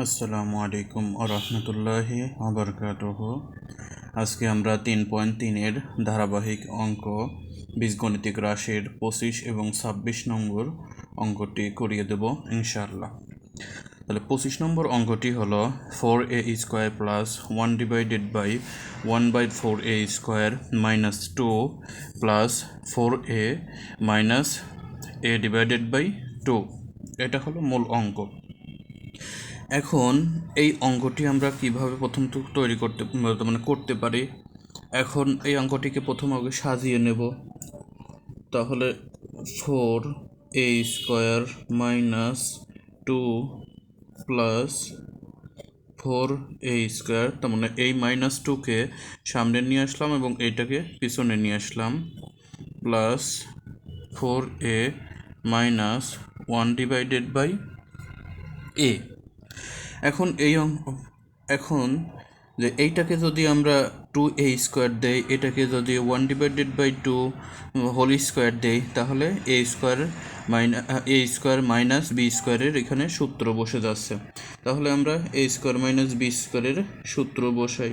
আসসালামু আলাইকুম আরহামতুল্লাহি আবরকাতহ আজকে আমরা তিন পয়েন্ট তিনের ধারাবাহিক অঙ্ক, বীজগণিতিক রাশির পঁচিশ এবং ছাব্বিশ নম্বর অঙ্কটি করিয়ে দেব ইনশাআল্লাহ। তাহলে পঁচিশ নম্বর অঙ্কটি হলো four A square plus one divided by one by four A square minus two plus four A minus A divided by two এটা হলো মূল অঙ্ক। এখন এই অঙ্কটি আমরা কীভাবে প্রথম তৈরি করতে মানে করতে পারি? এখন এই অঙ্কটিকে প্রথম আগে সাজিয়ে নেব। তাহলে four A square minus two plus four A square, তার মানে এই মাইনাস টুকে সামনে নিয়ে আসলাম এবং এইটাকে পিছনে নিয়ে আসলাম, plus four A minus one divided by A. এখন এই এখন যে এইটাকে যদি আমরা টু এ স্কোয়ার দেই, এটাকে যদি one divided by two whole square দেই, তাহলে A square minus A square minus B স্কোয়ারের এখানে সূত্র বসে যাচ্ছে। তাহলে আমরা এ স্কোয়ার মাইনাস বি স্কোয়ারের সূত্র বসাই।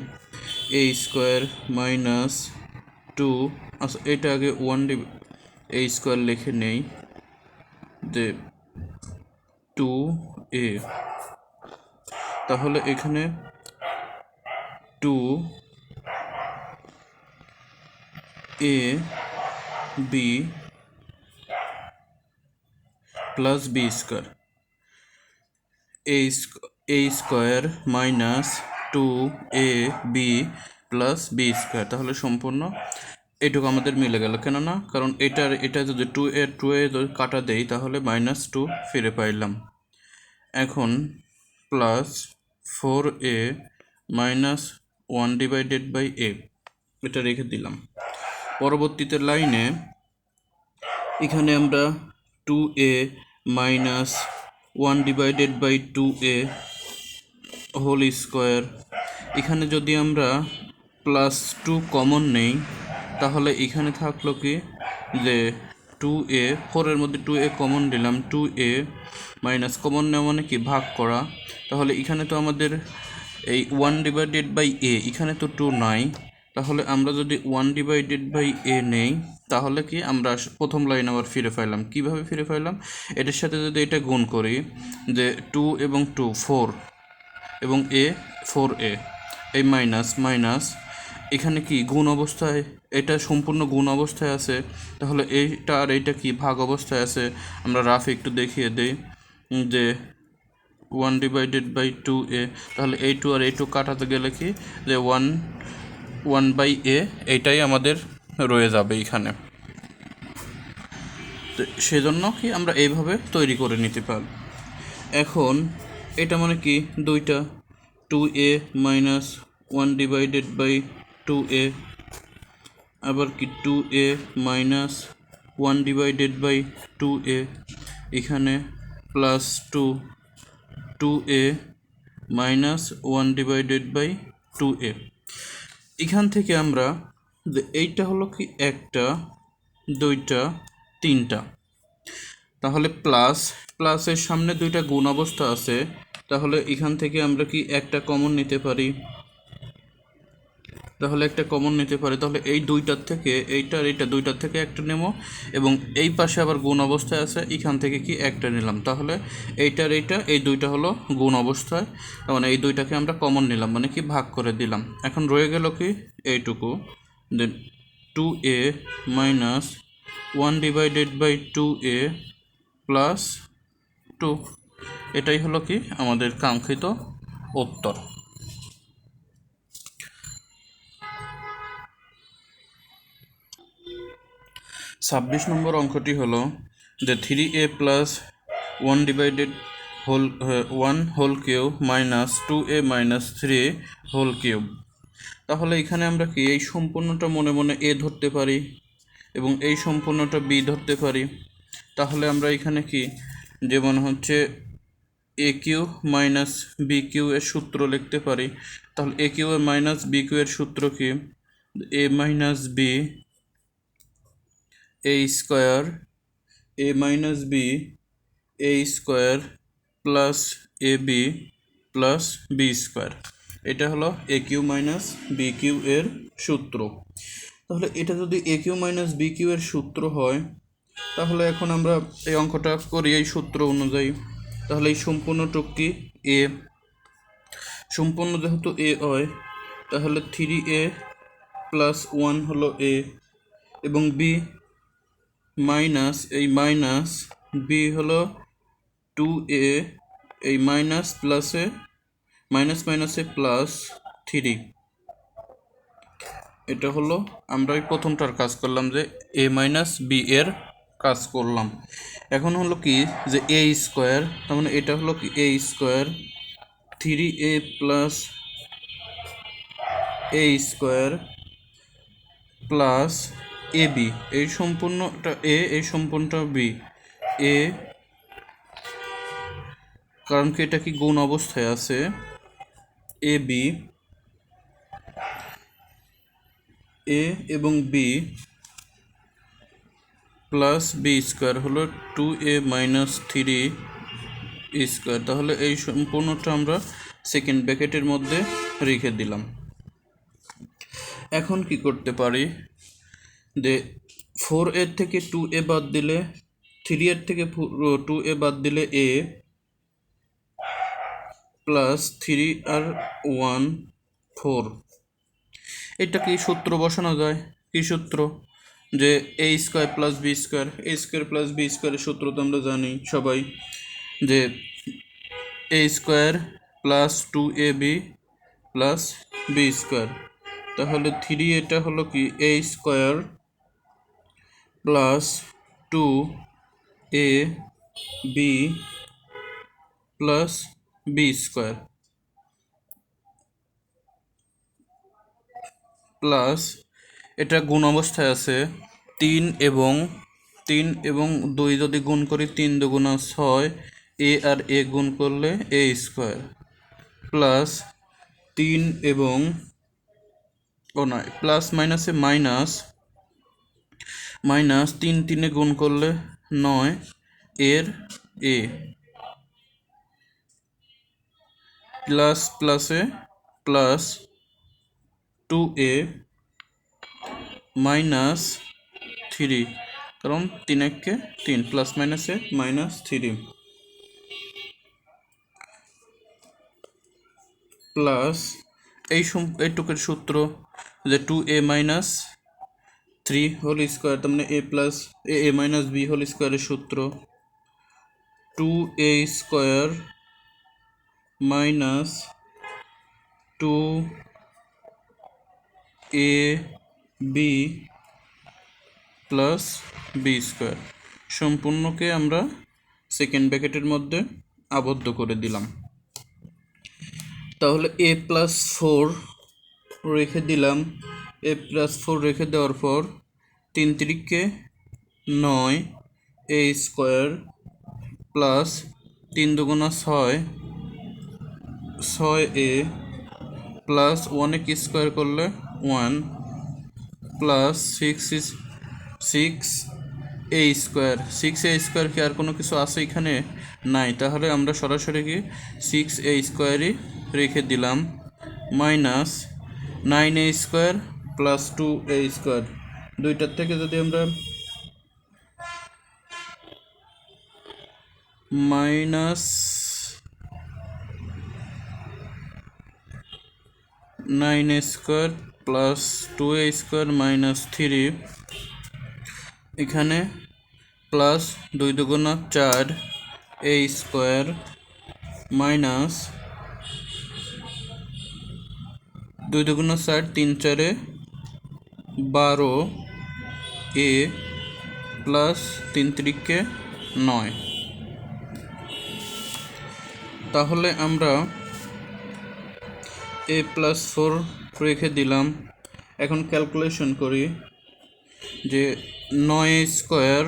এ স্কোয়ার মাইনাস টু আচ্ছা এটা আগে ওয়ান ডি এ স্কোয়ার লিখে নেই যে টু এ তাহলে এখানে two A B plus B square. A square minus two A B plus B square. তাহলে সম্পূর্ণ এটুকু আমাদের মিলে গেল। কেননা, কারণ এটার, এটা যদি টু এ টু এ কাটা দেই, তাহলে মাইনাস টু ফিরে পাইলাম। এখন plus four A minus one divided by A. এটা রেখে দিলাম। পরবর্তীতে লাইনে এখানে আমরা two A minus one divided by two A whole square. এখানে যদি আমরা প্লাস টু কমন নেই, তাহলে এখানে থাকল কি যে টু এ ফোরের মধ্যে টু এ কমন দিলাম টু এ মাইনাস কমন নেওয়া মানে কি? ভাগ করা। তাহলে এখানে তো আমাদের এই ওয়ান ডিভাইডেড বাই এ এখানে তো টু নাই। তাহলে আমরা যদি ওয়ান ডিভাইডেড বাই এ নেই, তাহলে কি আমরা প্রথম লাইন আবার ফিরে পাইলাম। কীভাবে ফিরে পাইলাম? এটার সাথে যদি এটা গুণ করি, যে টু এবং টু ফোর এবং এ ফোর এ এই মাইনাস মাইনাস এখানে কি গুণ অবস্থায়, এটা সম্পূর্ণ গুণ অবস্থায় আছে? তাহলে এইটা আর এইটা কি ভাগ অবস্থায় আছে? আমরা রাফ একটু দেখিয়ে দিই যে one divided by two A তাহলে এই টু আর এই টু কাটাতে গেলে কি? যে ওয়ান ওয়ান বাই এ এইটাই আমাদের রয়ে যাবে এইখানে তো সেজন্য কি আমরা এইভাবে তৈরি করে নিতে পারি? এখন এটা মানে কি? দুইটা two A minus one divided by two A আবার কি two A minus one divided by two A এখানে plus two two A minus one divided by two A এখান থেকে আমরা এইটা হলো কি একটা, দুইটা, তিনটা। তাহলে প্লাস প্লাসের সামনে দুইটা গুণ অবস্থা আছে, তাহলে এখান থেকে আমরা কি একটা কমন নিতে পারি? তাহলে একটা কমন নিতে পারি। তাহলে এই দুইটার থেকে, এইটার, এইটা দুইটার থেকে একটা নেব এবং এই পাশে আবার গুণ অবস্থায় আছে, এখান থেকে কি একটা নিলাম। তাহলে এইটার এইটা, এই দুইটা হলো গুণ অবস্থায় মানে এই দুইটাকে আমরা কমন নিলাম মানে কি ভাগ করে দিলাম। এখন রয়ে গেল কি? এইটুকু। Then two A minus one divided by two A plus two এটাই হলো কি? আমাদের কাঙ্ক্ষিত উত্তর। ছাব্বিশ নম্বর অঙ্কটি হলো যে three A plus one divided whole one whole cube minus two A minus three whole cube তাহলে এখানে আমরা কি, এই সম্পূর্ণটা মনে মনে এ ধরতে পারি এবং এই সম্পূর্ণটা বি ধরতে পারি। তাহলে আমরা এখানে কি, যেমন হচ্ছে A cube minus B cube এর সূত্র লিখতে পারি। তাহলে A cube A minus B cube এর সূত্র কি A minus B A square A minus B A square plus A B plus B square এটা হলো A cube minus B cube এর সূত্র। তাহলে এটা যদি A cube minus B cube এর সূত্র হয়, তাহলে এখন আমরা এই অঙ্কটা করি এই সূত্র অনুযায়ী। তাহলে এই সম্পূর্ণটুক কি এ সম্পূর্ণ যেহেতু এ হয়, তাহলে থ্রি এ প্লাস ওয়ান হলো এ এবং বি মাইনাস এই মাইনাস বি হলো টু এ এই মাইনাস প্লাসে মাইনাস মাইনাসে প্লাস থ্রি এটা হলো আমরা এই প্রথমটার কাজ করলাম যে এ মাইনাস বি এর কাজ করলাম। এখন হলো কি যে এ স্কোয়ার তার মানে এটা হলো কি A square three A plus A square plus A B এই সম্পূর্ণটা এ এই সম্পূর্ণটা বি এ কারণ কি এটা কি গুণ অবস্থায় আছে? এ বি এ এবং বি প্লাস বি স্কোয়ার হলো two A minus three square তাহলে এই সম্পূর্ণটা আমরা সেকেন্ড ব্র্যাকেটের মধ্যে রেখে দিলাম। এখন কি করতে পারি? যে ফোর এর থেকে টু এ বাদ দিলে, থ্রি এর থেকে টু এ বাদ দিলে এ, প্লাস থ্রি আর ওয়ান ফোর। এটা কি সূত্র বসানো যায়? কি সূত্র? যে A square plus B square, A square plus B স্কোয়ারের সূত্র তো আমরা জানি সবাই, যে A square plus two A B plus B square. তাহলে থ্রি এটা হলো কি? A square plus two A B plus B square plus এটা গুণ অবস্থায় আছে তিন এবং তিন এবং দুই যদি গুণ করি, তিন দুগুণা ছয়, এ আর এ গুণ করলে এ স্কোয়ার। প্লাস তিন এবং, ও নয়, প্লাস মাইনাসে মাইনাস মাইনাস তিন তিনে গুণ করলে নয় এর এ। প্লাস প্লাসে plus two A minus three. কারণ তিন এককে তিন, প্লাস মাইনাসে মাইনাস থ্রি। প্লাস এই সম- এইটুকের সূত্র যে two A minus three whole square তার মানে A plus A A minus B whole স্কোয়ারের সূত্র। Two A square minus two A B plus B square সম্পূর্ণকে আমরা সেকেন্ড ব্র্যাকেটের মধ্যে আবদ্ধ করে দিলাম। তাহলে এ প্লাস ফোর রেখে দিলাম। এ প্লাস ফোর রেখে দেওয়ার পর তিন তিরিককে নয় এ স্কোয়ার প্লাস তিন দুগুণা ছয় ছয় এ প্লাস ওয়ানে কি স্কোয়ার করলে? One plus six is six A square six A square কি আর কোনো কিছু আছে এখানে? নাই। তাহলে আমরা সরাসরি কি? সিক্স এ স্কোয়ারই রেখে দিলাম। Minus nine A square plus two A square দুইটার থেকে যদি আমরা minus nine square plus two A square minus three এখানে প্লাস দুই দুগুণা চার এ স্কোয়ার মাইনাস দুই দুগুণা চার তিন চারে বারো এ প্লাস তিন তিরিককে নয়। তাহলে আমরা এ প্লাস ফোর রেখে দিলাম। এখন ক্যালকুলেশন করি যে নয় স্কোয়ার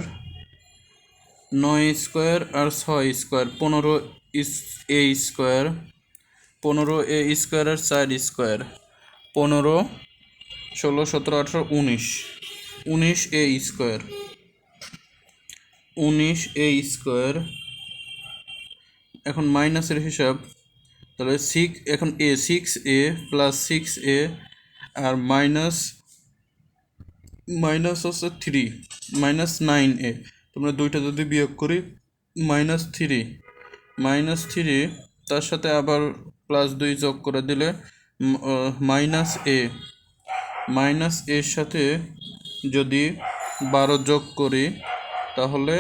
নয় স্কোয়ার আর ছয় স্কোয়ার, পনেরো এ স্কোয়ার, পনেরো এ স্কোয়ার আর চার স্কোয়ার, পনেরো ষোলো, সতেরো, আঠেরো, উনিশ। উনিশ এ স্কোয়ার। উনিশ এ স্কোয়ার। এখন মাইনাসের হিসাব। তাহলে সিক্স এখন A six A plus six A R minus minus হচ্ছে থ্রি মাইনাস নাইন এ তোমরা দুইটা যদি বিয়োগ করি মাইনাস থ্রি মাইনাস থ্রি তার সাথে আবার প্লাস দুই যোগ করে দিলে মাইনাস এ মাইনাস এর সাথে যদি বারো যোগ করি, তাহলে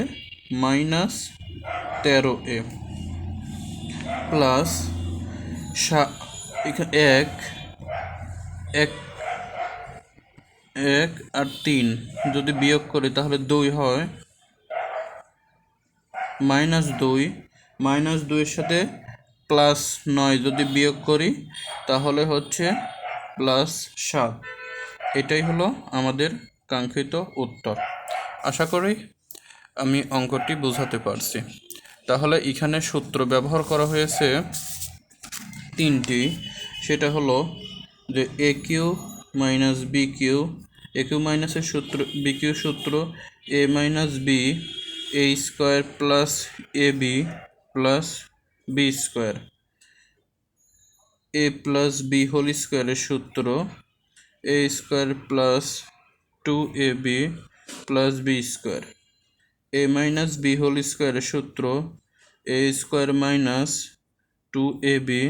মাইনাস তেরো এ প্লাস এক এক এক আর তিন। যদি বিয়োগ করি, তাহলে দুই হয়। মাইনাস দুই, মাইনাস দুইয়ের সাথে প্লাস নয়। যদি বিয়োগ করি, তাহলে হচ্ছে প্লাস সাত। এটাই হলো আমাদের কাঙ্ক্ষিত উত্তর। আশা করি আমি অঙ্কটি বোঝাতে পারছি। তাহলে এখানে সূত্র ব্যবহার করা হয়েছে তিনটি। সেটা হলো যে A cube minus B cube A cube মাইনাসের সূত্র বি কিউ সূত্র A minus B A square plus A B plus B square. A plus B whole স্কোয়ারের সূত্র A square plus two A B plus B square A minus B whole স্কোয়ারের সূত্র A square minus two A B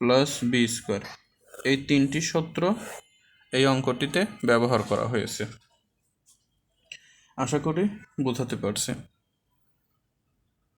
plus B square এই তিনটি সূত্র এই অঙ্কটিতে ব্যবহার করা হয়েছে। আশা করি বোঝাতে পারছি।